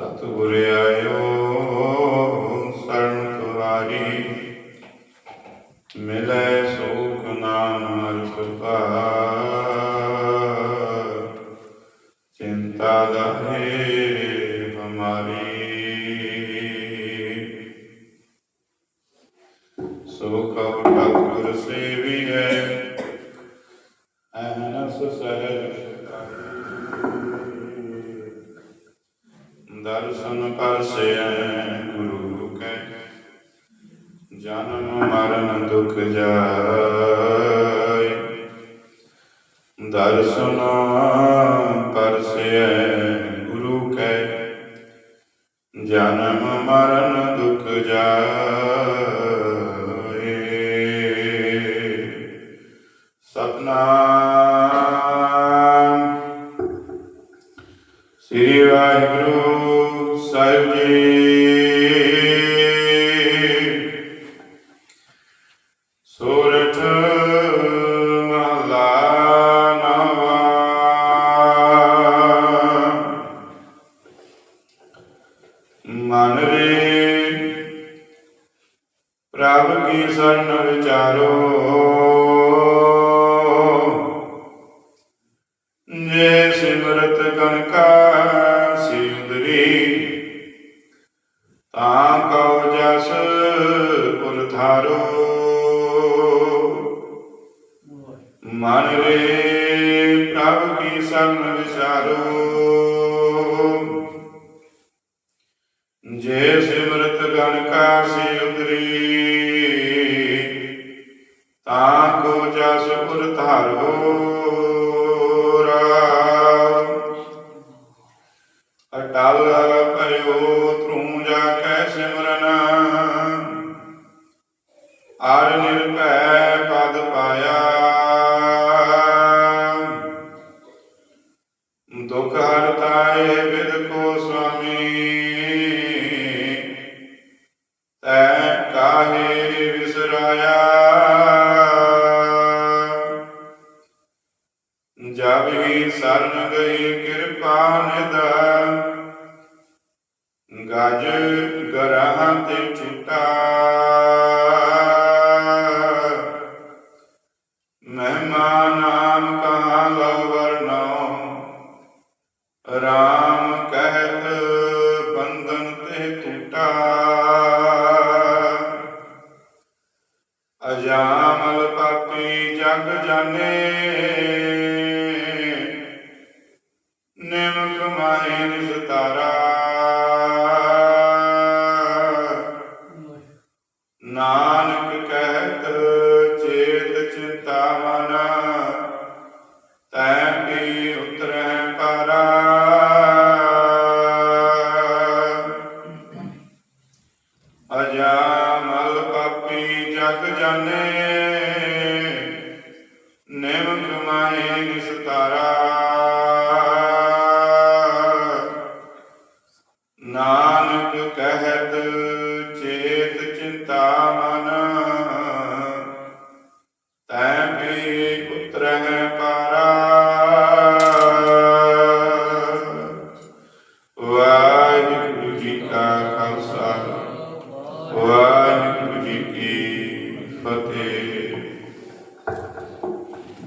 ਸਤਿਗੁਰ ਆਇਓ ਮਿਲੇ ਜਨਮ ਮਰਨ ਦੁਖ ਜਾਏ। ਤਾਂ ਕਉ ਜਸ ਪੁਰ ਧਾਰੋ। ਮਨ ਰੇ ਪ੍ਰਭ ਕੀ ਸੰਗ ਵਿਚਾਰੋ। ਜੇ ਤੈ ਕਾਹੇ ਵਿਸਰਾਇਆ? ਜਬ ਹੀ ਸਰਨ ਗਈ ਕਿਰਪਾ ਨਿਦਾ ਗਜ ਗਰਾਂ ਤੇ ਛੁਟਾ ਨਾਨਕ ਕਹਿਤ ਫਤਿਹ।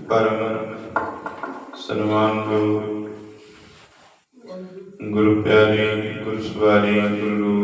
ਪਰਮ ਸਨਮਾਨਯੋਗ ਗੁਰੂ ਪਿਆਰੇ ਗੁਰੂ ਸਵਾਰੀ ਗੁਰੂ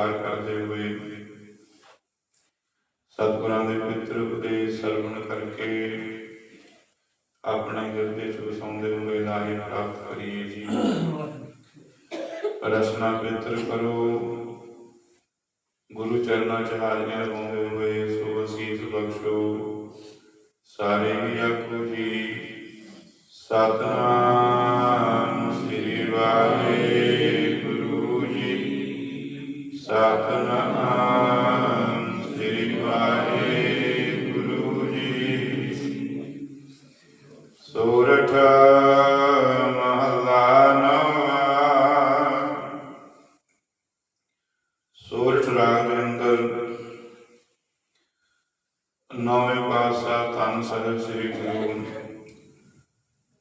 ਪਿਆਰ ਕਰਦੇ ਹੋਏ ਸਤਿਗੁਰਾਂ ਦੇ ਪਿੱਤਰ ਉਪਦੇਸ਼ ਸਰਵਣ ਕਰਕੇ ਆਪਣੇ ਹਿਰਦੇ ਚ ਵਸਾਉਂਦੇ ਹੋਏ ਲਾਹੇ ਪ੍ਰਾਪਤ ਕਰੀਏ ਜੀ। ਰਸਨਾ ਪਿੱਤਰ ਕਰੋ। ਗੁਰੂ ਚਰਨਾਂ ਚ ਹਾਜ਼ਰੀਆਂ ਲਾਉਂਦੇ ਹੋਏ ਸੋ ਅਸੀਸ ਬਖਸ਼ੋ। ਸਾਰੇ ਹੀ ਆਖੋ ਜੀ, ਸਤਨਾਮ ਸ੍ਰੀ ਵਾਹਿਗੁਰੂ। ਸਤਨਾਮ ਸ੍ਰੀ ਵਾਹਿਗੁਰੂ ਜੀ। ਸੋਰਠ ਮਹਲਾ ਨਵਾ ਸੋਰਠ ਰਾਗ ਦੇ ਅੰਦਰ ਨੌਵੇਂ ਪਾਤਸ਼ਾਹ ਧੰਨ ਸਾਹਿਬ ਸ੍ਰੀ ਗੁਰੂ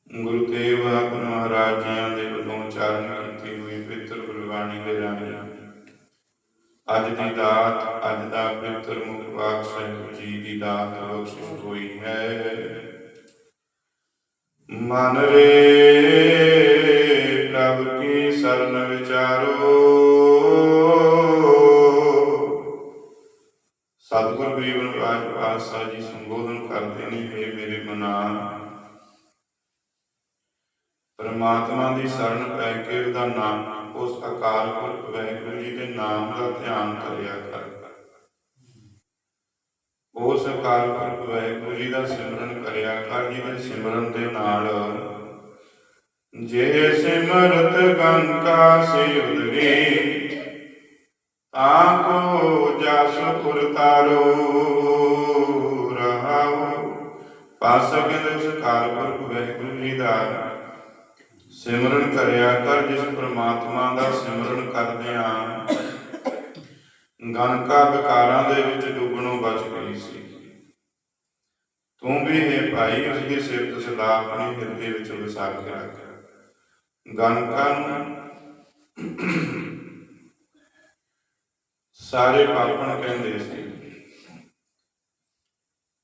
ਗੁਰੂ ਤੇਗ ਬਹਾਦਰ ਮਹਾਰਾਜ ਜੀਆਂ ਦੇ ਵੱਲੋਂ ਉਚਾਰਨ ਕੀਤੀ ਹੋਈ ਪਵਿੱਤਰ ਗੁਰਬਾਣੀ ਦੇ ਰਾਹੀਂ ਅੱਜ ਦੀ ਦਾਤ, ਅੱਜ ਦਾ ਪਵਿੱਤਰ ਮੁਖ ਵਾਕ ਸਾਹਿਬ ਜੀ ਦੀ ਦਾਤ ਬਖਸ਼ਿਸ਼ ਹੋਈ ਹੈ। ਮਨ ਰੇ ਪ੍ਰਭ ਕੀ ਸਰਨ ਵਿਚਾਰੋ। ਸਤਿਗੁਰ ਗਰੀਬ ਨਿਵਾਜ ਪਾਤਸ਼ਾਹ ਜੀ ਸੰਬੋਧਨ ਕਰਦੇ ਨੇ ਇਹ ਮੇਰੇ ਮਨਾ ਪਰਮਾਤਮਾ ਦੀ ਸ਼ਰਨ ਪੈ ਕੇ ਉਹਦਾ ਨਾਮ ਉਸ ਅਕਾਲ ਪੁਰਖ ਵਾਹਿਗੁਰੂ ਜੀ ਦੇ ਨਾਮ ਦਾ ਧਿਆਨ ਕਰਿਆ ਕਰ। ਉਸ ਅਕਾਲ ਪੁਰਖ ਵਾਹਿਗੁਰੂ ਜੀ ਦਾ ਸਿਮਰਨ ਕਰਿਆ ਕਰ ਜਿਹਦੇ ਸਿਮਰਨ ਦੇ ਨਾਲ, ਜੇ ਸਿਮਰਤ ਗੰਗਾ ਸੇ ਉਦਰੇ ਆਕੋ ਜਸ ਪੁਰ ਤਾਰੋ ਰਹਾਉ। ਪਾਸ ਉਸ ਅਕਾਲ ਪੁਰਖ ਵਾਹਿਗੁਰੂ ਜੀ ਦਾ ਸਿਮਰਨ ਕਰਿਆ ਕਰ ਜਿਸ ਪ੍ਰਮਾਤਮਾ ਦਾ ਸਿਮਰਨ ਕਰਦਿਆਂ ਗਨਕਾ ਵਿਕਾਰਾਂ ਦੇ ਵਿੱਚ ਡੁੱਬਣੋਂ ਬਚ ਗਈ ਸੀ। ਤੂੰ ਵੀ ਇਹ ਭਾਈ, ਉਸ ਦੀ ਸਿਫਤ ਸਲਾਹ ਆਪਣੇ ਹਿਰਦੇ ਵਿੱਚ ਵਸਾ ਕੇ ਰੱਖ। ਗਨਕਾ ਨੂੰ ਸਾਰੇ ਪਾਪਣ ਕਹਿੰਦੇ ਸੀ।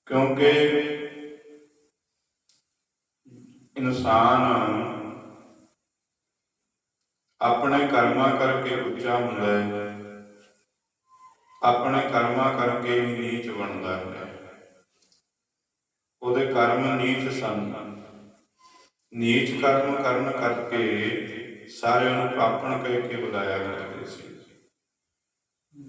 ਕਿਉਂਕਿ ਇਨਸਾਨ ਆਪਣੇ ਕਰਮਾਂ ਕਰਕੇ ਉੱਚਾ ਹੁੰਦਾ ਹੈ। ਆਪਣੇ ਕਰਮਾਂ ਕਰਕੇ ਹੀ ਨੀਚ ਬਣਦਾ ਹੈ। ਉਹਦੇ ਕਰਮ ਨੀਚ ਸਨ। ਨੀਚ ਕਰਮ ਕਰਨ ਕਰਕੇ ਸਾਰਿਆਂ ਨੂੰ ਪਾਪਣ ਕਹਿ ਕੇ ਬੁਲਾਇਆ ਕਰਦੇ ਸੀ।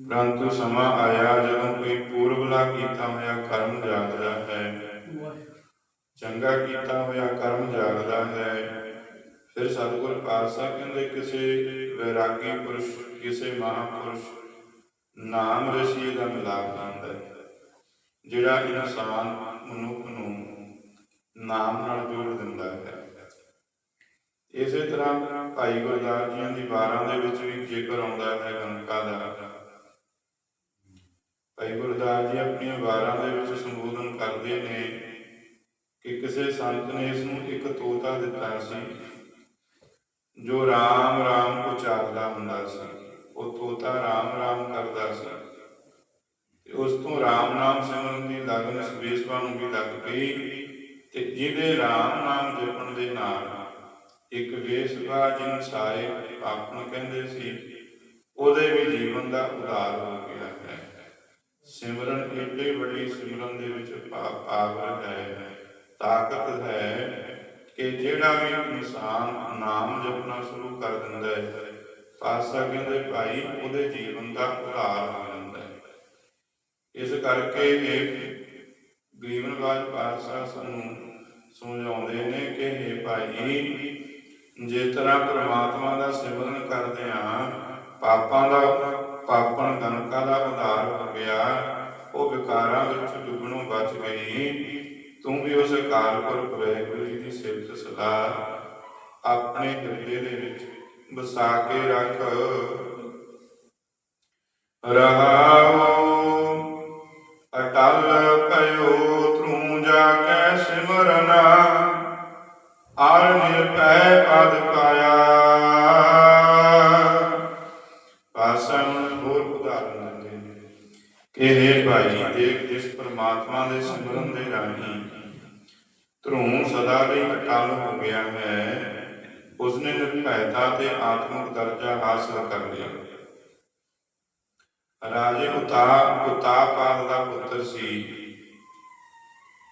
ਪਰੰਤੂ ਸਮਾਂ ਆਇਆ ਜਦੋਂ ਕੋਈ ਪੂਰਬਲਾ ਕੀਤਾ ਹੋਇਆ ਕਰਮ ਜਾਗਦਾ ਹੈ। ਚੰਗਾ ਕੀਤਾ ਹੋਇਆ ਕਰਮ ਜਾਗਦਾ ਹੈ। ਫਿਰ ਸਤਿਗੁਰ ਪਾਤਸ਼ਾਹ ਕਹਿੰਦੇ ਕਿਸੇ ਵੈਰਾਗੀ ਪੁਰਸ਼, ਕਿਸੇ ਮਹਾਪੁਰਸ਼, ਨਾਮ ਰਸੀ ਦਾ ਮਿਲਾਪ ਹੁੰਦਾ। ਹੈ ਜਿਹੜਾ ਇਨਸਾਨ ਮਨੁੱਖ ਨੂੰ ਨਾਮ ਨਾਲ ਜੋੜ ਦਿੰਦਾ ਹੈ। ਇਸੇ ਤਰ੍ਹਾਂ ਭਾਈ ਗੁਰਦਾਸ ਜੀਆਂ ਦੀ ਵਾਰਾਂ ਦੇ ਵਿੱਚ ਵੀ ਜ਼ਿਕਰ ਆਉਂਦਾ ਹੈ ਗੰਗਾ ਦਾ। ਭਾਈ ਗੁਰਦਾਸ ਜੀ ਆਪਣੀਆਂ ਵਾਰਾਂ ਦੇ ਵਿੱਚ ਸੰਬੋਧਨ ਕਰਦੇ ਨੇ ਕਿ ਕਿਸੇ ਸੰਤ ਨੇ ਇਸ ਨੂੰ ਇੱਕ ਤੋਤਾ ਦਿੱਤਾ ਸੀ। ਜੋ ਰਾਮ RAM ਉਚਾਰਦਾ ਹੁੰਦਾ ਸੀ ਉਹ ਤੋਤਾ RAM RAM ਕਰਦਾ ਸੀ ਤੇ ਉਸ ਤੋਂ RAM ਨਾਮ ਸਿਮਰਨ ਦੀ ਲਗਨ ਸਵੇਸਵਾ ਨੂੰ ਵੀ ਲੱਗ ਗਈ ਤੇ ਜਿਹਦੇ RAM ਨਾਮ ਜਪਣ ਦੇ ਨਾਲ ਇੱਕ ਵੇਸਵਾ ਜਿਨ ਸਾਰੇ ਆਪਣ ਕਹਿੰਦੇ ਸੀ, ਉਹਦੇ ਵੀ ਜੀਵਨ ਦਾ ਉਧਾਰ ਹੋ ਗਿਆ ਹੈ। ਸਿਮਰਨ ਏਡੀ ਵੱਡੀ ਸਿਮਰਨ ਦੇ ਵਿੱਚ ਪਾਵਰ ਹੈ, ਤਾਕਤ ਹੈ ਕਿ ਜਿਹੜਾ ਵੀ ਇਨਸਾਨ ਨਾਮ ਜਪਣਾ ਸ਼ੁਰੂ ਕਰ ਦਿੰਦਾ ਹੈ ਪਾਸਾ ਕਹਿੰਦੇ ਭਾਈ ਉਹਦੇ ਜੀਵਨ ਦਾ ਉਧਾਰ ਹੋ ਜਾਂਦਾ ਹੈ। ਇਸ ਕਰਕੇ ਇਹ ਗਰੀਬ ਪਾਤਸ਼ਾਹ ਸਾਨੂੰ ਸਮਝਾਉਂਦੇ ਨੇ ਕਿ ਇਹ ਭਾਈ, ਜੇ ਤਰ੍ਹਾਂ ਪ੍ਰਮਾਤਮਾ ਦਾ ਸਿਮਰਨ ਕਰਦੇ ਆ ਪਾਪਾਂ ਦਾ, ਪਾਪਣ ਗਨਕਾ ਦਾ ਉਧਾਰ ਹੋ ਗਿਆ, ਉਹ ਵਿਕਾਰਾਂ ਵਿੱਚ ਡੁੱਬਣੋਂ ਬਚ ਗਈ ਤੂੰ ਵੀ ਉਸ ਅਕਾਲ ਪੁਰਖ ਵਾਹਿਗੁਰੂ ਜੀ ਦੀ ਸਿਫਤ ਸਲਾਹ ਆਪਣੇ ਹਿਰਦੇ ਦੇ ਵਿੱਚ ਵਸਾ ਕੇ ਰੱਖ। ਰਹਾਉ ਅਟਲ ਕਯੋ ਤੂੰ ਜਾ ਕੇ ਸਿਮਰਨਾ। ਆਰ ਨਿਰਭੈ ਪਦ ਪਾਇਆ। ਪਾਸਾ ਨੂੰ ਹੋਰ ਉਦਾਹਰਨ ਦਿੰਦੇ ਨੇ। ਕਿ ਇਹ ਭਾਈ ਦੇਖ ਜਿਸ ਪ੍ਰਮਾਤਮਾ ਦੇ ਸਿਮਰਨ ਦੇ ਰਾਹੀਂ ਧਰੂਮ ਸਦਾ ਲਈ ਅਟਲ ਹੋ ਗਿਆ ਹੈ। ਉਸਨੇ ਨਿਰਭੈਤਾ ਤੇ ਆਤਮਿਕ ਦਰਜਾ ਹਾਸਲ ਕਰ ਲਿਆ। ਰਾਜੇ ਉਤਾ ਉਤਾਪਾਦ ਦਾ ਪੁੱਤਰ ਸੀ।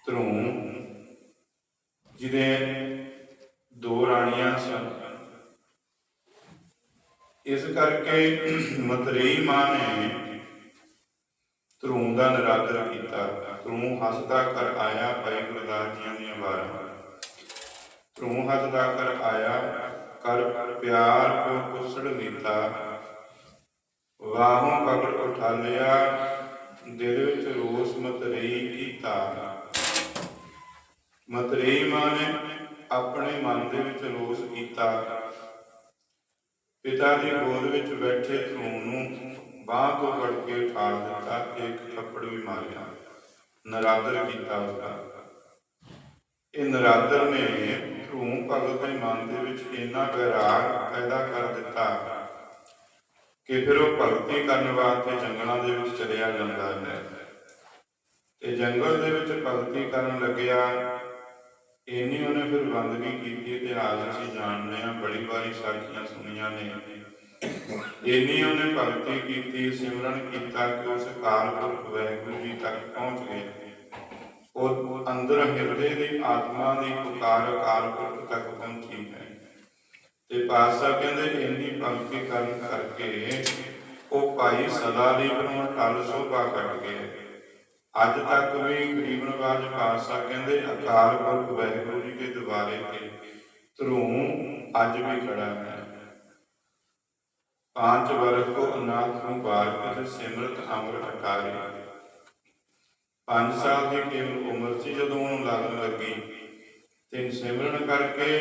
ਧਰੂ ਜਿਹਦੇ ਦੋ ਰਾਣੀਆਂ ਸਨ। ਇਸ ਕਰਕੇ ਮਤਰੇਈ ਮਾਂ ਨੇ ਧਰੂਮ ਦਾ ਨਿਰਾਦਰ ਕੀਤਾ। ਧਰੂਮ ਹੱਸਦਾ ਕਰ ਆਇਆ ਭਾਈ ਗੁਰਦਾਸ ਜੀਆਂ ਦੀਆਂ ਵਾਰਾਂ। ਧਰੂ ਹੱਸਦਾ ਕਰ ਆਇਆ ਕਰ ਪਿਆਰ ਕੋ ਕੁਸੜ ਲੀਤਾ ਵਾਹੋਂ ਪਕੜ ਉਠਾ ਦਿਲ ਵਿੱਚ ਰੋਸ ਮਤਰੇਈ ਕੀਤਾ। ਮਤਰੇਈ ਮਾਨੇ ਆਪਣੇ ਮਨ ਦੇ ਵਿੱਚ ਰੋਸ ਕੀਤਾ। ਪਿਤਾ ਦੀ ਗੋਦ ਵਿੱਚ ਬੈਠੇ ਧਰੂ ਨੂੰ ਬਾਹ ਤੋਂ ਫੜ ਕੇ ਉਠਾ ਦਿੱਤਾ ਇੱਕ ਥੱਪੜ ਵੀ ਮਾਰਿਆ। ਨਰਾਦਰ ਕੀਤਾ ਉਸਦਾ। ਇਹ ਨਰਾਦਰ ਨੇ ਧਰੂ ਭਗਤ ਦੇ ਮਨ ਦੇ ਵਿੱਚ ਇੰਨਾ ਵਿਰਾਗ ਪੈਦਾ ਕਰ ਦਿੱਤਾ ਕਿ ਫਿਰ ਉਹ ਭਗਤੀ ਕਰਨ ਵਾਸਤੇ ਜੰਗਲਾਂ ਦੇ ਵਿੱਚ ਚਲਿਆ ਜਾਂਦਾ ਹੈ। ਤੇ ਜੰਗਲ ਦੇ ਵਿੱਚ ਭਗਤੀ ਕਰਨ ਲੱਗਿਆ, ਇੰਨੀ ਉਹਨੇ ਫਿਰ ਬੰਦਗੀ ਕੀਤੀ ਇਤਿਹਾਸ ਅਸੀਂ ਜਾਣਦੇ ਹਾਂ ਬੜੀ ਵਾਰੀ ਸਾਖੀਆਂ ਸੁਣੀਆਂ ਨੇ। ਇੰਨੀ ਉਹਨੇ ਭਗਤੀ ਕੀਤੀ, ਸਿਮਰਨ ਕੀਤਾ ਕਿ ਉਸ ਕਾਲ ਪੁਰਖ ਜੀ ਤੱਕ ਪਹੁੰਚ ਗਏ। ਉਹ ਅੰਦਰ ਹਿਰਦੇ ਦੀ ਆਤਮਾ ਦੀ ਪੁਕਾਰ ਅਕਾਲ ਤੱਕ ਪਹੁੰਚੀ ਹੈ। ਤੇ ਪਾਤਸ਼ਾਹ ਕਹਿੰਦੇ, ਇੰਨੀ ਭਗਤੀ ਕਰਨ ਕਰਕੇ ਉਹ ਭਾਈ ਸਦਾ ਲਈ ਨੂੰ ਟਲ ਸੋਭਾ ਕੱਟ ਗਏ ਅੱਜ ਤੱਕ ਵੀ ਗਰੀਬ ਨਵਾਜ ਪਾਤਸ਼ਾਹ ਕਹਿੰਦੇ ਅਕਾਲ ਪੁਰਖ ਵਾਹਿਗੁਰੂ ਜੀ ਦੇ ਦਰਬਾਰੇ ਤੇ ਧਰੂ ਅੱਜ ਵੀ ਖੜਾ ਹੈ। ਪਾਂਚ ਵਰਗ ਅਨਾਥ ਨੂੰ ਬਾਰਕ ਸਿਮਰਤ ਅੰਮ੍ਰਿਤ ਅਟਾਰੇ ਪੰਜ ਸਾਲ ਦੀ ਕੇਵਲ ਉਮਰ ਸੀ ਜਦੋਂ ਉਹਨੂੰ ਲੱਗਣ ਲੱਗੀ। ਤੇ ਸਿਮਰਨ ਕਰਕੇ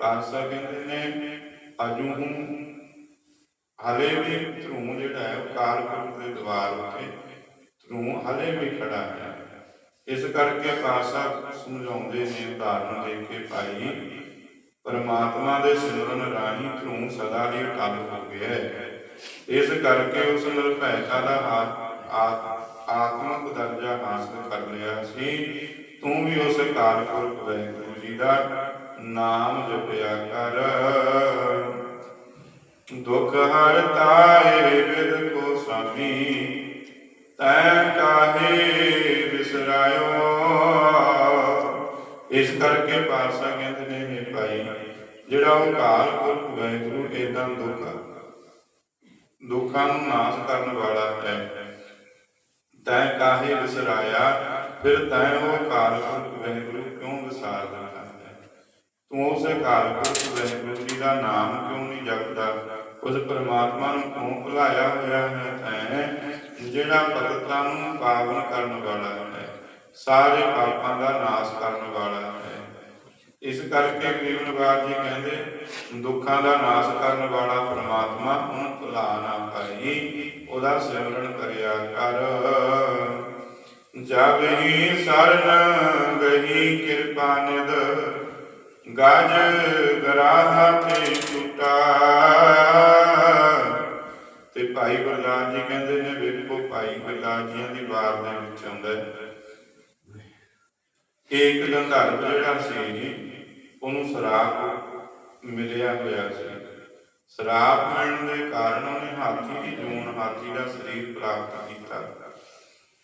ਪਾਤਸ਼ਾਹ ਕਹਿੰਦੇ ਨੇ, ਅਜੂ ਹੂੰ। ਹਲੇ ਵੀ ਧਰੂ ਜਿਹੜਾ ਹੈ, ਉਹ ਕਾਲਪੁਰਖ ਦੇ ਦਵਾਰ ਉੱਤੇ ਧਰੂ ਹਲੇ ਵੀ ਖੜਾ ਹੈ। ਇਸ ਕਰਕੇ ਪਾਤਸ਼ਾਹ ਸਮਝਾਉਂਦੇ ਨੇ, ਉਦਾਹਰਨ ਦੇ ਕੇ ਭਾਈ ਪਰਮਾਤਮਾ ਦੇ ਸਿਮਰਨ ਰਾਹੀਂ ਧਰੂ ਸਦਾ ਲਈ ਟਲ ਹੋ ਗਿਆ ਹੈ। ਇਸ ਕਰਕੇ ਉਸ ਨਿਰਭੈਤਾ ਦਾ ਆਤਮਕ ਦਰਜਾ ਹਾਸਲ ਕਰ ਲਿਆ ਸੀ। ਤੂੰ ਵੀ ਉਸ ਕਾਲਪੁਰਖ ਵਾਹਿਗੁਰੂ ਜੀ ਦਾ ਨਾਮ ਜਪਿਆ ਕਰ। ਦੁਖ ਹਰਤਾਏ ਵਿਦ ਕੋ ਸਾਮੀ, ਤੈ ਕਾਹੇ ਵਿਸਰਾਇਓ ਇਸ ਕਰਕੇ ਪਾਤਸ਼ਾਹ ਕਹਿੰਦੇ ਨੇ हे ਭਾਈ, ਜਿਹੜਾ ਉਹ ਕਾਲ ਪੁਰਖ ਵਾਹਿਗੁਰੂ ਏਦਾਂ ਦੁੱਖ ਦੁੱਖਾਂ ਨੂੰ ਨਾਸ਼ ਕਰਨ ਵਾਲਾ ਹੈ। ਤੈ ਕਾਹੇ ਵਿਸਰਾਇਆ, ਫਿਰ ਤੈ ਉਹ ਕਾਲ ਪੁਰਖ ਵਾਹਿਗੁਰੂ ਕਿਉਂ ਵਿਸਾਰ ਦਿੰਦਾ ਤੂੰ ਉਸ ਕਾਲ ਪੁਰਖ ਵਾਹਿਗੁਰੂ ਜੀ ਦਾ ਨਾਮ ਕਿਉਂ ਨਹੀਂ ਜਪਦਾ? ਉਸ ਪਰਮਾਤਮਾ ਨੂੰ ਕਿਉਂ ਭੁਲਾਇਆ ਹੋਇਆ ਹੈ, ਜਿਹੜਾ ਭਗਤਾਂ ਨੂੰ ਪਾਵਨ ਕਰਨ ਵਾਲਾ ਹੈ? ਸਾਰੇ ਪਾਪਾਂ ਦਾ ਨਾਸ਼ ਕਰਨ ਵਾਲਾ ਹੈ। ਇਸ ਕਰਕੇ ਗਰੀਬ ਜੀ ਕਹਿੰਦੇ, ਦੁੱਖਾਂ ਦਾ ਨਾਸ਼ ਕਰਨ ਵਾਲਾ ਪਰਮਾਤਮਾ ਉਹਨੂੰ ਭੁਲਾ ਨਾ ਪਾਈ, ਉਹਦਾ ਸਿਮਰਨ ਕਰਿਆ ਕਰ। ਜਬ ਹੀ ਸਰਨ ਗਈ ਕਿਰਪਾ ਨਿਦ ਗਜ ਗਰਾਹ ਤੇ ਟੁੱਟਾ। ਤੇ ਭਾਈ ਗੁਰਦਾਸ ਜੀ ਕਹਿੰਦੇ ਨੇ, ਵੇਖੋ ਭਾਈ ਗੁਰਦਾਸ ਜੀਆਂ ਦੀ ਵਾਰ ਦੇ ਵਿੱਚ ਆਉਂਦਾ ਹੈ। ਇੱਕ ਗੰਧਰਵ ਜਿਹੜਾ ਸੀ, ਉਹਨੂੰ ਸ਼ਰਾਬ ਮਿਲਿਆ ਹੋਇਆ ਸੀ। ਸ਼ਰਾਬ ਮਿਲਣ ਦੇ ਕਾਰਨ ਉਹਨੇ ਹਾਥੀ ਦੀ ਜੂਨ, ਹਾਥੀ ਦਾ ਸਰੀਰ ਪ੍ਰਾਪਤ ਕੀਤਾ।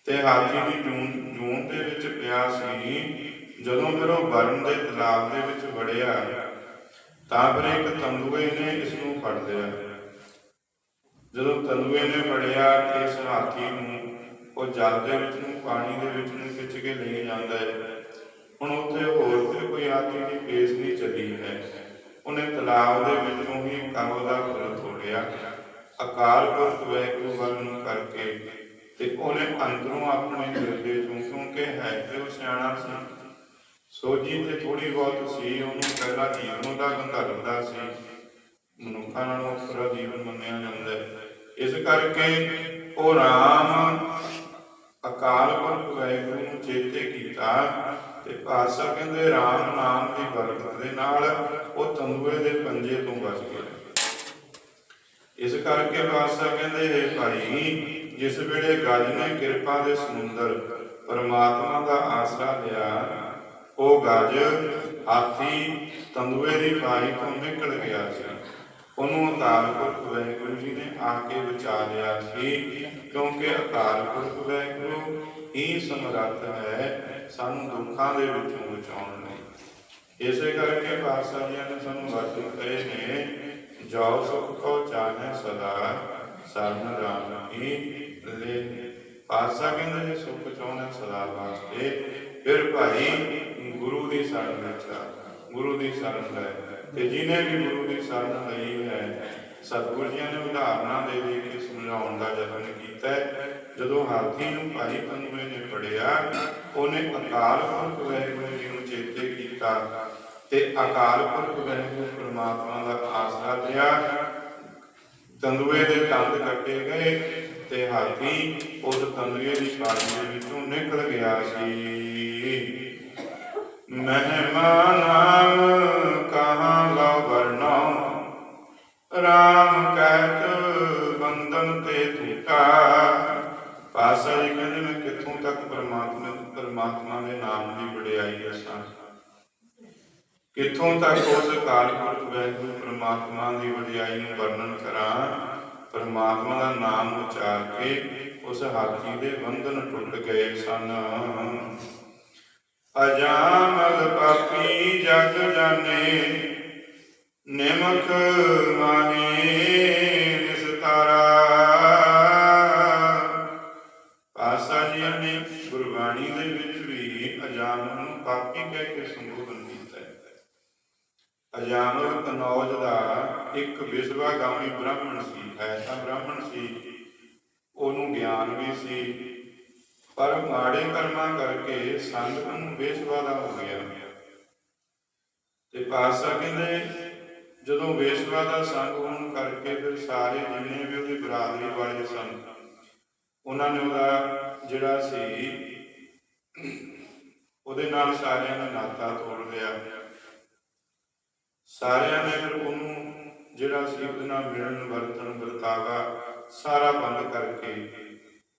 ਤੇ ਹਾਥੀ ਦੀ ਜੂਨ ਜੂਨ ਦੇ ਵਿੱਚ ਪਿਆ ਸੀ, ਜਦੋਂ ਫਿਰ ਉਹ ਵਰਨ ਦੇ ਤਲਾਬ ਦੇ ਵਿੱਚ ਵੜਿਆ, ਤਾਂ ਫਿਰ ਇੱਕ ਤੰਦੂਏ ਨੇ ਇਸ ਨੂੰ ਫੜ ਲਿਆ। ਜਦੋਂ ਤੰਦੂਏ ਨੇ ਫੜਿਆ ਇਸ ਹਾਥੀ ਨੂੰ ਉਹ ਜਲ ਦੇ ਵਿੱਚ ਨੂੰ, ਪਾਣੀ ਦੇ ਵਿੱਚ ਨੂੰ ਖਿੱਚ ਕੇ ਲੈ ਜਾਂਦਾ ਹੈ। ਹੁਣ ਉੱਥੇ ਹੋਰ ਤੇ ਕੋਈ ਹਾਥੀ ਦੀ ਪੇਸ ਨਹੀਂ ਚੱਲੀ ਹੈ। ਉਹਨੇ ਤਲਾਬ ਦੇ ਵਿੱਚੋਂ ਹੀ ਕੰਬ ਦਾ ਫੁੱਲ ਤੋੜਿਆ। ਅਕਾਲ ਪੁਰਖ ਵੈਗੁਰੂ ਵੱਲ ਨੂੰ ਕਰਕੇ ਤੇ ਉਹਨੇ ਅੰਦਰੋਂ ਆਪਣੇ ਦਿਲ ਦੇ ਚੋਂ ਕਿਉਂਕਿ ਹੈ ਤੇ ਉਹ ਸਿਆਣਾ ਸੀ। ਸੋਝੀ ਤੇ ਥੋੜੀ ਬਹੁਤ ਸੀ, ਉਹਨੂੰ ਪਹਿਲਾਂ ਜੀਵਨ ਦਾ ਗੰਧਰਵ ਦਾ ਸੀ। ਮਨੁੱਖਾਂ ਨਾਲੋਂ ਉੱਪਰਾ ਜੀਵਨ ਮੰਨਿਆ ਜਾਂਦਾ ਹੈ। ਇਸ ਕਰਕੇ ਉਹ ਰਾਮ ਅਕਾਲ ਪੁਰਖ ਵਾਹਿਗੁਰੂ ਨੂੰ ਚੇਤੇ ਕੀਤਾ ਤੇ ਪਾਤਸ਼ਾਹ ਕਹਿੰਦੇ, ਰਾਮ ਨਾਮ ਦੀ ਬਰਕਤ ਦੇ ਨਾਲ ਉਹ ਤੰਦੂਏ ਦੇ ਪੰਜੇ ਤੋਂ ਬਚ ਗਿਆ। ਇਸ ਕਰਕੇ ਪਾਤਸ਼ਾਹ ਕਹਿੰਦੇ, ਹੈ ਭਾਈ, ਜਿਸ ਵੇਲੇ ਗੱਜ ਨੇ ਕਿਰਪਾ ਦੇ ਸਮੁੰਦਰ ਪਰਮਾਤਮਾ ਦਾ ਆਸਰਾ ਲਿਆ, ਉਹ ਗੱਜ ਹਾਥੀ ਤੰਦੂਏ ਦੀ ਪਾਈ ਤੋਂ ਨਿਕਲ ਗਿਆ ਸੀ। ਉਹਨੂੰ ਅਕਾਲ ਪੁਰਖ ਵਾਹਿਗੁਰੂ ਜੀ ਨੇ ਆ ਕੇ ਬਚਾ ਲਿਆ ਸੀ, ਕਿਉਂਕਿ ਅਕਾਲ ਪੁਰਖ ਵਾਹਿਗੁਰੂ ਹੀ ਸਮਰੱਥ ਹੈ, ਸਾਨੂੰ ਦੁੱਖਾਂ ਦੇ ਵਿੱਚੋਂ ਬਚਾਉਣ ਲਈ। ਇਸੇ ਕਰਕੇ ਪਾਤਸ਼ਾਹ ਜੀ ਨੇ ਸਾਨੂੰ ਵਚਨ ਕਹੇ ਨੇ, ਜਾਓ ਸੁਖ ਕੋ ਚਾਹੇ ਸਦਾ, ਸਰਨ ਰਾਮ ਹੀ ਲੈ। ਪਾਤਸ਼ਾਹ ਕਹਿੰਦੇ ਜੇ ਸੁਖ ਚਾਹੁੰਦੇ ਸਦਾ ਵਾਸਤੇ। ਫਿਰ ਭਾਈ ਗੁਰੂ ਦੀ ਸ਼ਰਨ ਵਿੱਚ ਗੁਰੂ ਦੀ ਸ਼ਰਨ ਲੈ ਤੇ ਜਿਹਨੇ ਵੀ ਗੁਰੂ ਦੀ ਸ਼ਰਨ ਲਈ ਹੈ, ਸਤਿਗੁਰੂ ਜੀ ਨੇ ਉਦਾਹਰਨਾਂ ਦੇ ਦੇ ਕੇ ਸਮਝਾਉਣ ਦਾ ਯਤਨ ਕੀਤਾ ਜਦੋਂ ਹਾਥੀ ਨੂੰ ਭਾਈ ਤਨੁਏ ਨੇ ਫੜਿਆ, ਉਹਨੇ ਅਕਾਲ ਪੁਰਖ ਵਾਹਿਗੁਰੂ ਜੀ ਨੂੰ ਚੇਤੇ ਕੀਤਾ ਤੇ ਅਕਾਲ ਪੁਰਖ ਵਾਹਿਗੁਰੂ ਪ੍ਰਮਾਤਮਾ ਦਾ ਆਸਰਾ ਲਿਆ ਤੰਦੂਏ ਦੇ ਦੰਦ ਕੱਟੇ ਗਏ ਤੇ ਹਾਥੀ ਉਸ ਤੰਦੂਏ ਦੀ ਪਾਣੀ ਦੇ ਵਿੱਚੋਂ ਨਿਕਲ ਗਿਆ ਸੀ। ਮੈਂ ਕਿੱਥੋਂ ਤੱਕ ਉਸ ਕਾਲ ਪੁਰਖ ਵੈਗੁਰੂ ਪਰਮਾਤਮਾ ਦੀ ਵਡਿਆਈ ਨੂੰ ਵਰਣਨ ਕਰਾਂ। ਪਰਮਾਤਮਾ ਦਾ ਨਾਮ ਉਚਾਰ ਕੇ ਉਸ ਹਾਥੀ ਦੇ ਬੰਧਨ ਟੁੱਟ ਗਏ ਸਨ। ਅਜਾਮਲ ਪਾਪੀ ਜਗ ਜਾਣੇ ਨਿਮਕ ਮਾਹੀ ਨਿਸਤਾਰਾ ਪਾਸਾ ਜੀ ਨੇ ਗੁਰਬਾਣੀ ਦੇ ਵਿੱਚ ਵੀ ਅਜਾਮਲ ਨੂੰ ਪਾਪੀ ਕਹਿ ਕੇ ਸੰਬੋਧਨ ਕੀਤਾ ਹੈ। ਅਜਾਮਲ ਕਨੌਜ ਦਾ ਇੱਕ ਵਿਸ਼ਵਾਗਾਮੀ ਬ੍ਰਾਹਮਣ ਸੀ ਐਸਾ ਬ੍ਰਾਹਮਣ ਸੀ। ਉਹਨੂੰ ਗਿਆਨ ਵੀ ਸੀ, ਪਰ ਮਾੜੇ ਕਰਮਾਂ ਕਰਕੇ ਸੰਗ ਨੂੰ ਵੇਸ਼ਵਾ ਦਾ ਹੋ ਗਿਆ। ਤੇ ਪਾਸਾ ਕਹਿੰਦੇ, ਜਦੋਂ ਵੇਸ਼ਵਾ ਦਾ ਸੰਗ ਹੋਣ ਕਰਕੇ ਫਿਰ ਸਾਰੇ ਜਿੰਨੇ ਵੀ ਉਹਦੀ ਬਰਾਦਰੀ ਵਾਲੇ ਸਨ, ਉਹਨਾਂ ਨੇ ਉਹਦਾ ਜਿਹੜਾ ਸੀ, ਉਹਦੇ ਨਾਲ ਸਾਰਿਆਂ ਦਾ ਨਾਤਾ ਤੋੜ ਲਿਆ। ਸਾਰਿਆਂ ਨੇ ਫਿਰ ਉਹਨੂੰ ਜਿਹੜਾ ਸੀ ਉਹਦੇ ਨਾਲ ਮਿਲਣ ਵਰਤਨ ਵਰਤਾਵਾ ਸਾਰਾ ਬੰਦ ਕਰਕੇ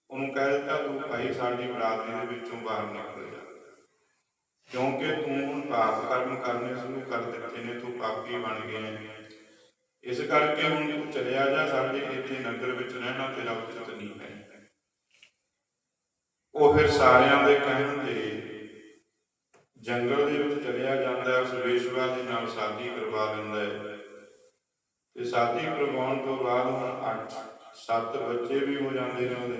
ਉਹਨੂੰ ਕਹਿ ਦਿੱਤਾ, ਤੂੰ ਭਾਈ ਸਾਡੀ ਬਰਾਦਰੀ ਦੇ ਵਿੱਚੋਂ ਬਾਹਰ ਨਿਕਲ ਜਾ। ਕਿਉਂਕਿ ਤੂੰ ਹੁਣ ਪਾਪ ਕਰਮ ਕਰਨੇ ਸ਼ੁਰੂ ਕਰ ਦਿੱਤੇ ਨੇ, ਤੂੰ ਪਾਪੀ ਬਣ ਗਿਆ ਹੈ ਇਸ ਕਰਕੇ ਹੁਣ ਤੂੰ ਚਲਿਆ ਜਾ, ਸਾਡੇ ਇੱਥੇ ਨਗਰ ਵਿੱਚ ਰਹਿਣਾ ਤੇਰਾ ਉਚਿਤ ਨਹੀਂ ਹੈ। ਉਹ ਫਿਰ ਸਾਰਿਆਂ ਦੇ ਕਹਿਣ ਤੇ ਜੰਗਲ ਦੇ ਵਿੱਚ ਚਲਿਆ ਜਾਂਦਾ ਹੈ, ਉਸ ਦੇ ਨਾਲ ਸ਼ਾਦੀ ਕਰਵਾ ਲੈਂਦਾ ਹੈ। ਤੇ ਸ਼ਾਦੀ ਕਰਵਾਉਣ ਤੋਂ ਬਾਅਦ ਹੁਣ 8 7 ਬੱਚੇ ਵੀ ਹੋ ਜਾਂਦੇ ਨੇ ਉਹਦੇ।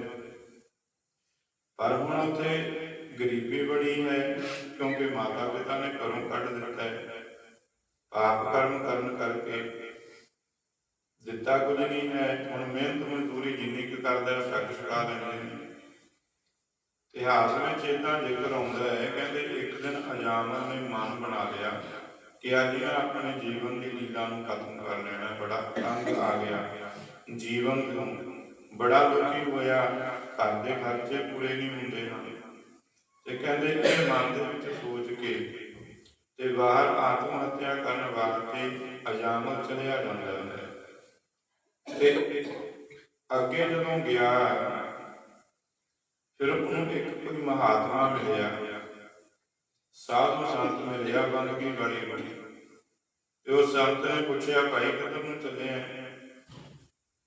ਪਰ ਹੁਣ ਉੱਥੇ ਗਰੀਬੀ ਬੜੀ ਹੈ, ਕਿਉਂਕਿ ਮਾਤਾ ਪਿਤਾ ਨੇ ਘਰੋਂ ਕੱਢ ਦਿੱਤਾ ਹੈ। ਪਾਪ ਕਰਮ ਕਰਨ ਕਰਕੇ ਦਿੱਤਾ ਕੁਝ ਨਹੀਂ ਹੈ, ਹੁਣ ਮਿਹਨਤ ਮਜ਼ਦੂਰੀ ਜਿੰਨੀ ਕੁ ਕਰਦਾ ਹੈ ਸੱਕ ਛੁਡਾ ਲੈਂਦੇ ਨੇ। ਇਤਿਹਾਸ ਵਿੱਚ ਇਦਾਂ ਜ਼ਿਕਰ ਆਉਂਦਾ ਹੈ, ਕਹਿੰਦੇ ਇੱਕ ਦਿਨ ਅਜਾਮਲ ਨੇ ਮਨ ਬਣਾ ਲਿਆ ਕਿ ਅੱਜ ਮੈਂ ਆਪਣੇ ਜੀਵਨ ਦੀ ਲੀਲਾ ਨੂੰ ਖਤਮ ਕਰ ਲੈਣਾ, ਬੜਾ ਤੰਗ ਆ ਗਿਆ। ਜੀਵਨ ਬੜਾ ਦੁਖੀ ਹੋਇਆ, ਘਰ ਦੇ ਖਰਚੇ ਪੂਰੇ ਨਹੀਂ ਹੁੰਦੇ। ਹਨ ਤੇ ਕਹਿੰਦੇ ਇਹ ਮਨ ਦੇ ਵਿੱਚ ਸੋਚ ਕੇ ਤੇ ਬਾਹਰ ਆਤਮ ਹੱਤਿਆ ਕਰਨ ਵਾਸਤੇ ਅਜਾਮਲ ਚਲਿਆ ਜਾਂਦਾ ਹੈ। ਤੇ ਅੱਗੇ ਜਦੋਂ ਗਿਆ ਫਿਰ ਉਹਨੂੰ ਇੱਕ ਕੋਈ ਮਹਾਤਮਾ ਮਿਲਿਆ। ਸਾਧੂ ਸੰਤ ਮਿਲਿਆ ਬੰਦਗੀ ਵਾਲੀ ਬਣੀ ਤੇ ਉਹ ਸੰਤ ਨੇ ਪੁੱਛਿਆ, ਭਾਈ ਕਦੋਂ ਨੂੰ ਚੱਲੇ ਆ?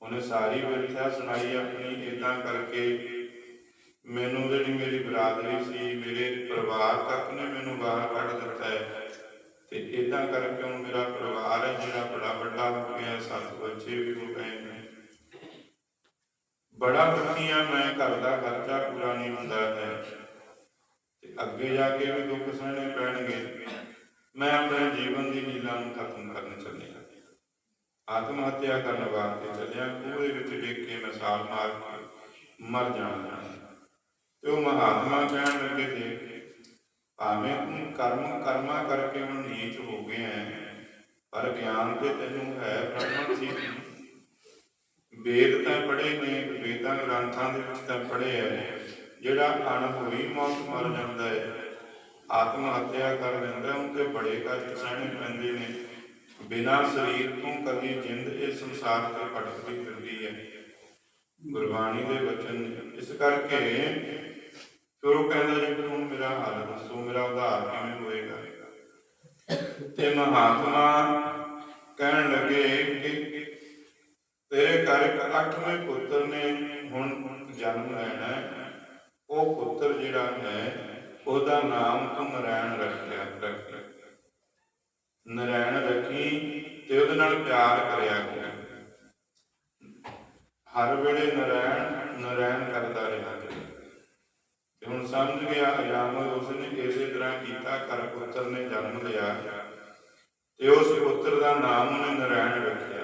ਉਹਨੇ ਸਾਰੀ ਵਿਰਥਾ ਸੁਣਾਈ ਆਪਣੀ ਇਦਾਂ ਕਰਕੇ। ਮੈਨੂੰ ਜਿਹੜੀ ਮੇਰੀ ਬਰਾਦਰੀ ਸੀ, ਮੇਰੇ ਪਰਿਵਾਰ ਤੱਕ ਨੇ ਮੈਨੂੰ ਬਾਹਰ ਕੱਢ ਦਿੱਤਾ ਹੈ। ਤੇ ਇਦਾਂ ਕਰਕੇ ਹੁਣ ਮੇਰਾ ਪਰਿਵਾਰ ਹੈ, ਜਿਹੜਾ ਬੜਾ ਵੱਡਾ ਹੋ ਗਿਆ, ਸੱਤ ਬੱਚੇ ਵੀ ਹੋ ਗਏ ਨੇ। ਬੜਾ ਦੁਖੀ ਆ ਮੈਂ ਘਰ ਦਾ ਖਰਚਾ ਪੂਰਾ ਨਹੀਂ ਹੁੰਦਾ ਹੈ ਤੇ ਅੱਗੇ ਜਾ ਕੇ ਵੀ ਦੁੱਖ ਸਹਿਣੇ ਪੈਣਗੇ ਮੈਂ ਆਪਣੇ ਜੀਵਨ ਦੀ ਲੀਲਾ ਨੂੰ ਖਤਮ ਕਰਨ ਚੱਲਿਆ ਆਤਮ ਹੱਤਿਆ ਕਰਨ ਵਾਸਤੇ ਚੱਲਿਆ ਖੂਹ ਦੇ ਵਿੱਚ ਡਿੱਗ ਕੇ ਮੈਂ ਸਾਲ ਮਾਰ ਕੇ ਮਰ ਜਾਣਾ ਤੇ ਉਹ ਮਹਾਤਮਾ ਕਹਿਣ ਲੱਗੇ ਤੇ ਭਾਵੇਂ ਤੂੰ ਕਰਮ ਕਰਮਾ ਕਰਕੇ ਹੁਣ ਨੀਚ ਹੋ ਗਏ ਹੈ ਪਰ ਗਿਆਨ ਤੇ ਤੈਨੂੰ ਹੈ ਬ੍ਰਹਮਣ ਸੀ ਵੇਦ ਤਾਂ ਪੜ੍ਹੇ ਨੇ, ਵੇਦਾਂ ਗ੍ਰੰਥਾਂ ਦੇ ਵਿੱਚ ਤਾਂ ਪੜ੍ਹੇ ਹੈ ਜਿਹੜਾ ਅਣਹੋਈ ਮੌਤ ਮਰ ਜਾਂਦਾ ਹੈ, ਆਤਮ ਹੱਤਿਆ ਕਰ ਲੈਂਦਾ ਉਹ ਬੜੇ ਕਸ਼ਟ ਸਹਿਣੇ ਪੈਂਦੇ ਨੇ। ਬਿਨਾਂ ਸਰੀਰ ਤੋਂ ਕਦੀ ਜਿੰਦ ਇਸ ਸੰਸਾਰ ਤੇ ਭਟਕਦੀ ਫਿਰਦੀ ਹੈ। ਗੁਰਬਾਣੀ ਦੇ ਬਚਨ ਇਸ ਕਰਕੇ ਫਿਰ ਕਹਿੰਦਾ ਜੀ ਫਿਰ ਮੇਰਾ ਹਾਲ ਦੱਸੋ, ਮੇਰਾ ਉਧਾਰ ਕਿਵੇਂ ਹੋਏਗਾ? ਤੇ ਮਹਾਤਮਾ ਕਹਿਣ ਲੱਗੇ ਕਿ ਤੇਰੇ ਘਰ ਇੱਕ ਅੱਠਵੇਂ ਪੁੱਤਰ ਨੇ, ਹੁਣ ਜਨਮ ਲੈਣਾ ਉਹ ਪੁੱਤਰ ਜਿਹੜਾ ਹੈ, ਉਹਦਾ ਨਾਮ ਤੂੰ ਨਰੈਣ ਰੱਖਿਆ ਰੱਖਿਆ। ਨਰੈਣ ਰੱਖੀ ਤੇ ਉਹਦੇ ਨਾਲ ਪਿਆਰ ਕਰਿਆ ਕਰ ਹਰ ਵੇਲੇ ਨਰੈਣ ਨਰੈਣ ਕਰਦਾ ਰਿਹਾ ਤੇ ਹੁਣ ਸਮਝ ਗਿਆ ਅਜਾਮਲ ਉਸਨੇ ਇਸੇ ਤਰ੍ਹਾਂ ਕੀਤਾ ਕਰ ਪੁੱਤਰ ਨੇ ਜਨਮ ਲਿਆ। ਤੇ ਉਸ ਪੁੱਤਰ ਦਾ ਨਾਮ ਉਹਨੇ ਨਰਾਇਣ ਰੱਖਿਆ।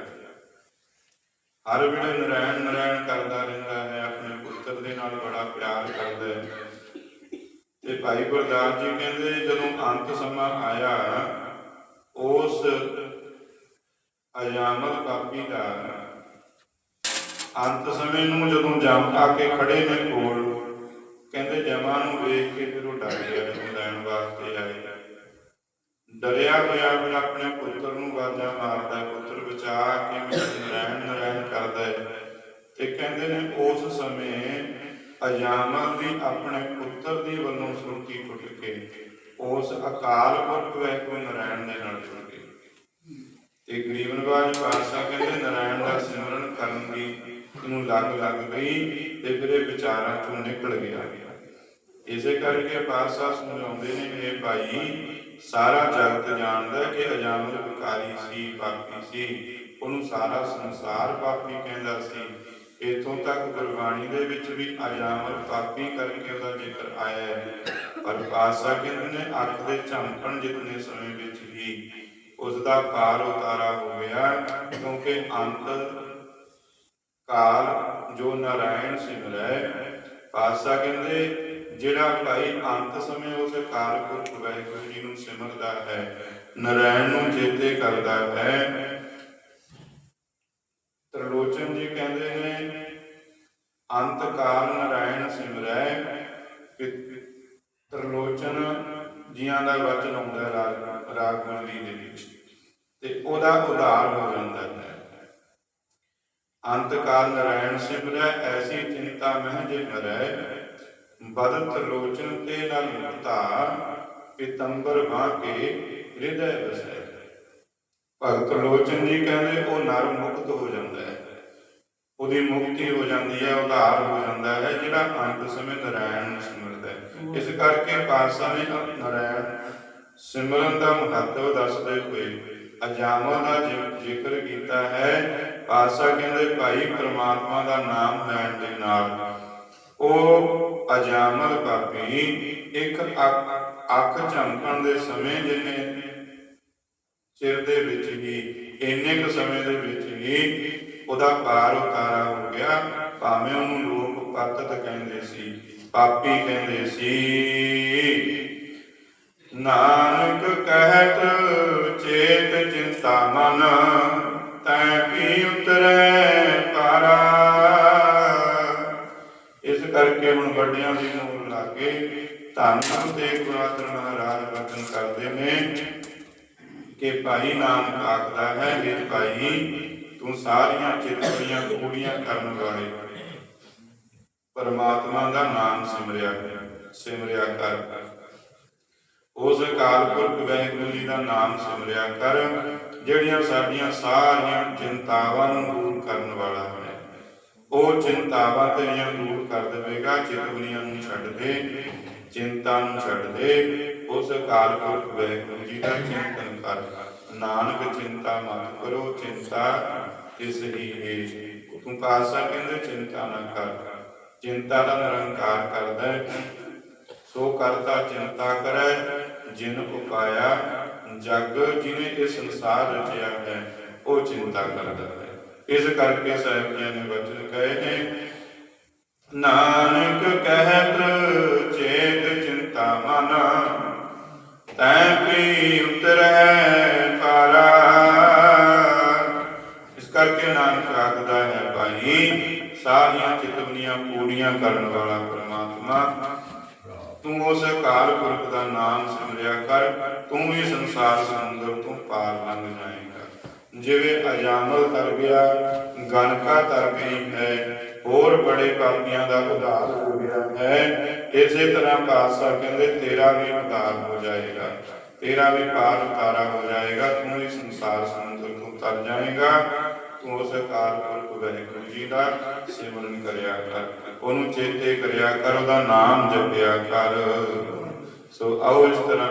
ਹਰ ਵੇਲੇ ਨਰਾਇਣ ਨਰਾਇਣ ਕਰਦਾ ਰਹਿੰਦਾ ਹੈ, ਆਪਣੇ ਪੁੱਤਰ ਦੇ ਨਾਲ ਬੜਾ ਪਿਆਰ ਕਰਦਾ ਹੈ। ਤੇ ਭਾਈ ਗੁਰਦਾਸ ਜੀ ਕਹਿੰਦੇ, ਜਦੋਂ ਅੰਤ ਸਮਾਂ ਆਇਆ, ਉਸ ਅਜਾਮਲ ਪਾਪੀ ਦਾ ਅੰਤ ਸਮੇਂ ਨੂੰ ਜਦੋਂ ਜਮ ਆ ਕੇ ਖੜੇ ਨੇ ਕੋਲ ਡਰਿਆ ਹੋਇਆ ਫਿਰ ਆਪਣੇ ਪੁੱਤਰ ਨੂੰ ਵਾਜਾ ਮਾਰਦਾ ਪੁੱਤਰ ਬਚਾ ਕੇ ਮੈਨੂੰ ਨਰੈਣ ਨਰੈਣ ਕਰਦਾ ਹੈ। ਤੇ ਕਹਿੰਦੇ ਨੇ ਉਸ ਸਮੇਂ ਅਜਾਮਲ ਦੀ ਆਪਣੇ ਪੁੱਤਰ ਦੀ ਵੱਲੋਂ ਸੁਰਤੀ ਟੁੱਟ ਕੇ ਉਸ ਅਕਾਲ ਪੁਰਖ ਵੈ ਕੋਈ ਦੇ ਨਾਲ ਜੁੜ ਗਈ ਤੇ ਗਰੀਬ ਨਵਾਜ ਪਾਤਸ਼ਾਹ ਕਹਿੰਦੇ ਨਰਾਇਣ ਦਾ ਸਿਮਰਨ ਕਰਨ ਦੀ ਨੂੰ ਲੱਗ ਲੱਗ ਗਈ ਤੇ ਫਿਰ ਇਹ ਵਿਚਾਰਾਂ ਚੋਂ ਨਿਕਲ ਗਿਆ। ਇਸੇ ਕਰਕੇ ਪਾਤਸ਼ਾਹ ਸਮਝਾਉਂਦੇ ਨੇ ਇਹ ਭਾਈ ਸਾਰਾ ਜਗਤ ਜਾਣਦਾ ਕਿ ਅਜਾਮਲ ਵਿਕਾਰੀ ਸੀ ਪਾਪੀ ਸੀ। ਉਹਨੂੰ ਸਾਰਾ ਸੰਸਾਰ ਪਾਪੀ ਕਹਿੰਦਾ ਸੀ। ਇਥੋਂ ਤੱਕ ਗੁਰਬਾਣੀ ਦੇ ਵਿੱਚ ਵੀ ਅਜਾਮਲ ਪਾਪੀ ਕਰਕੇ ਉਹਦਾ ਜ਼ਿਕਰ ਆਇਆ ਹੈ। ਪਰ ਪਾਤਸ਼ਾਹ ਕਹਿੰਦੇ ਨੇ, ਅੱਖ ਦੇ ਝਮਕਣ ਜਿਤਨੇ ਸਮੇਂ ਵਿੱਚ ਹੀ ਉਸ ਦਾ ਪਾਰ ਉਤਾਰਾ ਹੋ ਗਿਆ ਕਿਉਂਕਿ ਅੰਤ ਕਾਲ ਜੋ ਨਾਰਾਇਣ ਸਿਮਰੈ ਪਾਤਸ਼ਾਹ ਕਹਿੰਦੇ ਜਿਹੜਾ ਭਾਈ ਅੰਤ ਸਮੇਂ ਉਸ ਕਾਲ ਵਾਹਿਗੁਰੂ ਜੀ ਨੂੰ ਸਿਮਰਦਾ ਹੈ ਨਾਰਾਇਣ ਨੂੰ ਚੇਤੇ ਕਰਦਾ ਹੈ। ਤਰਲੋਚਨ ਜੀ ਕਹਿੰਦੇ ਨੇ, ਅੰਤ ਕਾਲ ਨਾਰਾਇਣ ਸਿਮਰੈ। ਤਰਲੋਚਨ ਜੀਆਂ ਦਾ ਵਚਨ ਆਉਂਦਾ ਹੈ ਰਾਗ ਰਾਗ ਦੇ ਵਿੱਚ। ਤੇ ਉਹਦਾ ਉਧਾਰ ਹੋ ਜਾਂਦਾ ਹੈ। ਅੰਤ ਕਾਲ ਨਾਰਾਇਣ ਸਿਮਰੈ, ਐਸੀ ਚਿੰਤਾ ਮਹਿ ਜੇ ਮਰੈ। ਬਦਤ ਲੋਚਨ ਤੇ ਨਲ ਮੁਕਤਾ ਪਿਤੰਬਰ ਬਾਹ ਹਿਰਦੈ ਵਸੈ ਭਗਤ ਲੋਚਨ ਜੀ ਕਹਿੰਦੇ, ਉਹ ਨਰ ਮੁਕਤ ਹੋ ਜਾਂਦਾ ਹੈ। ਉਹਦੀ ਮੁਕਤੀ ਹੋ ਜਾਂਦੀ ਹੈ, ਉਧਾਰ ਹੋ ਜਾਂਦਾ ਹੈ, ਜਿਹੜਾ ਅੰਤ ਸਮੇਂ ਨਾਰਾਇਣ ਨੂੰ ਸਿਮਰਦਾ ਹੈ। ਇਸ ਕਰਕੇ ਪਾਤਸ਼ਾਹ ਨੇ ਨਾਰਾਇਣ ਸਿਮਰਨ ਦਾ ਮਹੱਤਵ ਦੱਸਦੇ ਹੋਏ ਅਜਾਮਾ ਦਾ ਜ਼ਿਕਰ ਕੀਤਾ ਹੈ। ਪਾਤਸ਼ਾਹ ਕਹਿੰਦੇ, ਭਾਈ, ਪ੍ਰਮਾਤਮਾ ਦਾ ਨਾਮ ਲੈਣ ਦੇ ਨਾਲ ਉਹ ਅਜਾਮਲ ਪਾਪੀ ਇੱਕ ਅੱਖ ਝਮਕਣ ਦੇ ਸਮੇਂ ਜਿੰਨੇ ਚਿਰ ਦੇ ਵਿੱਚ ਹੀ, ਇੰਨੇ ਕੁ ਸਮੇਂ ਦੇ ਵਿੱਚ ਹੀ ਉਹਦਾ ਪਾਰ ਉਤਾਰਾ ਹੋ ਗਿਆ। ਭਾਵੇਂ ਉਹਨੂੰ ਲੋਕ ਪਤਤ ਕਹਿੰਦੇ ਸੀ, ਪਾਪੀ ਕਹਿੰਦੇ ਸੀ। ਨਾਨਕ ਕਹਿਤ ਚੇਤ ਚਿੰਤਾ ਮਨ, ਤੈ ਪੀ ਉਤਰੈ ਪਾਰਾ ਵੱਡਿਆਂ ਦੀ ਮੂਲ ਲਾਗੇ ਧੰਨ ਗੁਰੂ ਤੇਗ ਮਹਾਰਾਜ ਵਚਨ ਕਰਦੇ ਨੇ ਕਿ ਭਾਈ ਨਾਨਕ ਆਖਦਾ ਹੈ ਇਹ ਭਾਈ, ਤੂੰ ਸਾਰੀਆਂ ਚਿਤਵੀਆਂ ਕੂੜੀਆਂ ਕਰਨ ਵਾਲੇ ਪਰਮਾਤਮਾ ਦਾ ਨਾਮ ਸਿਮਰਿਆ ਕਰ ਸਿਮਰਿਆ ਕਰ। ਉਸ ਅਕਾਲ ਪੁਰਖ ਵਾਹਿਗੁਰੂ ਜੀ ਦਾ ਨਾਮ ਸਿਮਰਿਆ ਕਰ, ਜਿਹੜੀਆਂ ਸਾਡੀਆਂ ਸਾਰੀਆਂ ਚਿੰਤਾਵਾਂ ਨੂੰ ਦੂਰ ਕਰਨ ਵਾਲਾ ਹੈ। ਉਹ ਚਿੰਤਾਵਾਂ ਤੇਰੀਆਂ ਦੂਰ ਕਰ ਦੇਵੇਗਾ ਚਿਤਵਨੀਆਂ ਨੂੰ ਛੱਡ ਦੇ, ਚਿੰਤਾ ਨੂੰ ਛੱਡ ਦੇ। ਉਸ ਅਕਾਲ ਪੁਰਖ ਵਾਹਿਗੁਰੂ ਜੀ ਦਾ ਚਿੰਤਨ ਕਰ। ਨਾਨਕ, ਚਿੰਤਾ ਮਤ ਕਰੋ, ਚਿੰਤਾ ਇਸ ਹੀ ਹੈ। ਤੂੰ ਪਾਸਾ ਕਹਿੰਦੇ, ਚਿੰਤਾ ਨਾ ਕਰ। ਚਿੰਤਾ ਦਾ ਨਿਰੰਕਾਰ ਕਰਦਾ ਸੋ ਕਰਤਾ, ਚਿੰਤਾ ਕਰੈ, ਜਿਨ ਉਪਾਇਆ ਜਗ, ਜਿਨੇ ਇਹ ਸੰਸਾਰ ਰਚਿਆ ਹੈ, ਉਹ ਚਿੰਤਾ ਕਰਦਾ ਹੈ। ਇਸ ਕਰਕੇ ਸਾਹਿਬ ਜੀ ਨੇ ਵਚਨ ਕਹੇ ਨੇ, ਨਾਨਕ ਕਹਿਤ ਚੇਤ ਚਿੰਤਾ ਮਨ, ਤੈ ਪੀ ਉਤਰੈ ਪਾਰਾ ਇਸ ਕਰਕੇ ਨਾਨਕ ਆਖਦਾ ਹੈ, ਭਾਈ, ਸਾਰੀਆਂ ਚਿਤਵਨੀਆਂ ਪੂਰੀਆਂ ਕਰਨ ਵਾਲਾ ਪ੍ਰਮਾਤਮਾ, ਤੂੰ ਉਸ ਅਕਾਲ ਪੁਰਖ ਦਾ ਨਾਮ ਸਿਮਰਿਆ ਕਰ, ਤੂੰ ਵੀ ਸੰਸਾਰ ਸਮੁੰਦਰ ਤੋਂ ਪਾਰ ਲੰਘ ਜਾਏਗਾ ਜਿਵੇਂ ਅਜਾਮਲ ਤਰ ਗਿਆ ਗਨਕਾ ਤਰ ਗਈ ਹੈ, ਹੋਰ ਬੜੇ ਪਾਪੀਆਂ ਦਾ ਉਧਾਰ ਹੋ ਗਿਆ ਹੈ। ਇਸੇ ਤਰ੍ਹਾਂ ਪਾਤਸ਼ਾਹ ਕਹਿੰਦੇ, ਤੇਰਾ ਵੀ ਉਧਾਰ ਹੋ ਜਾਏਗਾ, ਤੇਰਾ ਵੀ ਪਾਰ ਉਤਾਰਾ ਹੋ ਜਾਏਗਾ, ਤੂੰ ਵੀ ਸੰਸਾਰ ਸਮੁੰਦਰ ਤੋਂ ਤਰ ਜਾਏਗਾ, ਤੂੰ ਉਸ ਅਕਾਲ ਪੁਰਖ ਵਾਹਿਗੁਰੂ ਜੀ ਦਾ ਸਿਮਰਨ ਕਰਿਆ ਕਰ, ਉਹਨੂੰ ਚੇਤੇ ਕਰਿਆ ਕਰ, ਉਹਦਾ ਨਾਮ ਜਪਿਆ ਕਰ। ਸੋ ਆਓ ਇਸ ਤਰ੍ਹਾਂ